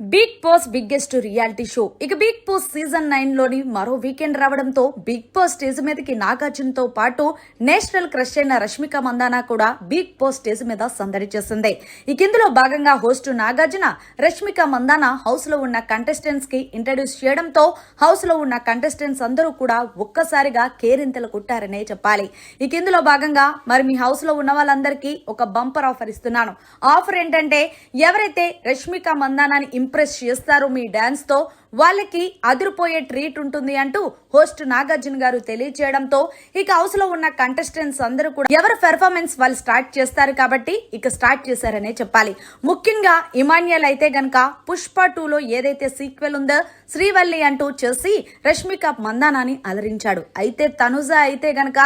Bigg Boss biggest reality show. ఇక Bigg Boss season నైన్లోని మరో వీకెండ్ రావడంతో బిగ్ బాస్ స్టేజ్ మీదకి నాగార్జునతో పాటు నేషనల్ క్రష్ అయిన రష్మిక మందాన కూడా బిగ్ బాస్ స్టేజ్ మీద సందడి చేసింది. ఇక ఇందులో భాగంగా హోస్ట్ నాగార్జున రష్మిక మందాన హౌస్లో ఉన్న కంటెస్టెంట్స్కి ఇంట్రడ్యూస్ చేయడంతో హౌస్లో ఉన్న కంటెస్టెంట్స్ అందరూ కూడా ఒక్కసారిగా కేరింతలు కుట్టారనే చెప్పాలి. ఇక ఇందులో భాగంగా మరి మీ హౌస్లో ఉన్న వాళ్ళందరికీ ఒక బంపర్ ఆఫర్ ఇస్తున్నాను. ఆఫర్ ఏంటంటే ఎవరైతే రష్మిక మందానాని ఇంప్రెస్ చేస్తారు మీ డ్యాన్స్తో వాళ్ళకి అదిరిపోయే ట్రీట్ ఉంటుంది అంటూ హోస్ట్ నాగార్జున గారు తెలియజేయడంతో ఇక హౌస్లో ఉన్న కంటెస్టెంట్స్ అందరూ కూడా ఎవరి పెర్ఫార్మెన్స్ వాళ్ళు స్టార్ట్ చేస్తారు కాబట్టి ఇక స్టార్ట్ చేశారనే చెప్పాలి. ముఖ్యంగా ఇమాన్యుల్ అయితే గనక పుష్ప టూలో ఏదైతే సీక్వెల్ ఉందో శ్రీవల్లి అంటూ చేసి రష్మిక మందానాని అలరించాడు. అయితే తనుజ అయితే గనక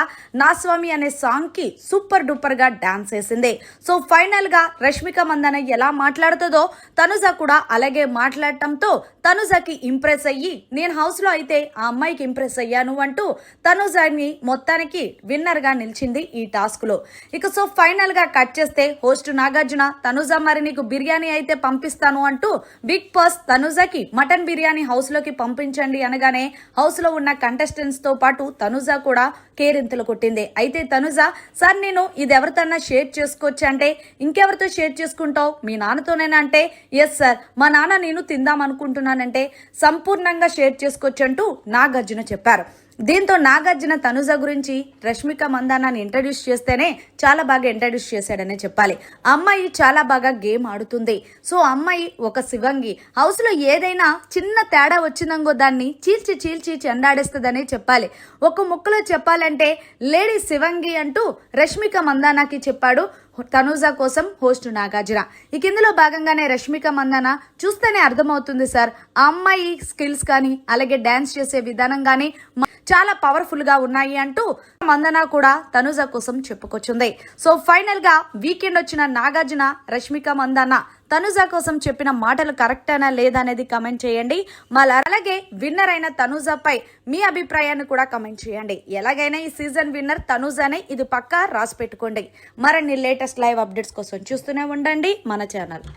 నా స్వామి అనే సాంగ్కి సూపర్ డూపర్గా డాన్స్ వేసింది. సో ఫైనల్గా రష్మిక మందాన ఎలా మాట్లాడుతుందో తనుజ కూడా అలాగే మాట్లాడటంతో తనుజకి ఇంప్రెస్ అయ్యి నేను హౌస్లో అయితే ఆ అమ్మాయికి ఇంప్రెస్ అయ్యాను అంటూ తనుజాని మొత్తానికి విన్నర్గా నిలిచింది ఈ టాస్క్లో ఇక సో ఫైనల్గా కట్ చేస్తే హోస్ట్ నాగార్జున తనుజ మరి నీకు బిర్యానీ అయితే పంపిస్తాను అంటూ బిగ్ బాస్ తనుజకి మటన్ బిర్యానీ హౌస్లోకి పంపించండి అనగానే హౌస్లో ఉన్న కంటెస్టెంట్స్తో పాటు తనుజ కూడా కేరింతలు కొట్టింది. అయితే తనుజ సార్ నేను ఇది ఎవరితోన్నా షేర్ చేసుకోవచ్చు అంటే ఇంకెవరితో షేర్ చేసుకుంటావు? మీ నాన్నతోనేనా అంటే ఎస్ సార్ మా నాన్న నేను తిందాం అనుకుంటున్నానంటే సంపూర్ణంగా షేర్ చేసుకోవచ్చు అంటూ నాగార్జున చెప్పారు. దీంతో నాగార్జున తనుజ గురించి రష్మిక మందానాన్ని ఇంట్రడ్యూస్ చేస్తేనే చాలా బాగా ఇంట్రడ్యూస్ చేశాడనే చెప్పాలి. అమ్మాయి చాలా బాగా గేమ్ ఆడుతుంది. సో అమ్మాయి ఒక శివంగి. హౌస్లో ఏదైనా చిన్న తేడా వచ్చిందంగో దాన్ని చీల్చి చీల్చి చెండాడేస్తుందనే చెప్పాలి. ఒక ముక్కలో చెప్పాలంటే లేడీ శివంగి అంటూ రష్మిక మందానాకి చెప్పాడు తనూజ కోసం హోస్ట్ నాగార్జున. ఇక ఇందులో భాగంగానే రష్మిక మందన చూస్తేనే అర్థమవుతుంది సార్ ఆ అమ్మాయి స్కిల్స్ కానీ అలాగే డాన్స్ చేసే విధానం కానీ చాలా పవర్ఫుల్గా ఉన్నాయి అంటూ మందన కూడా తనుజ కోసం చెప్పుకొచ్చింది. సో ఫైనల్గా వీకెండ్ వచ్చిన నాగార్జున రష్మిక మందన తనుజ కోసం చెప్పిన మాటలు కరెక్టేనా లేదా అనేది కమెంట్ చేయండి. మళ్ళీ అలాగే విన్నర్ అయిన తనుజపై మీ అభిప్రాయాన్ని కూడా కమెంట్ చేయండి. ఎలాగైనా ఈ సీజన్ విన్నర్ తనుజానే ఇది పక్కా రాసి పెట్టుకోండి. మరిన్ని లేటెస్ట్ లైవ్ అప్డేట్స్ కోసం చూస్తూనే ఉండండి మన ఛానల్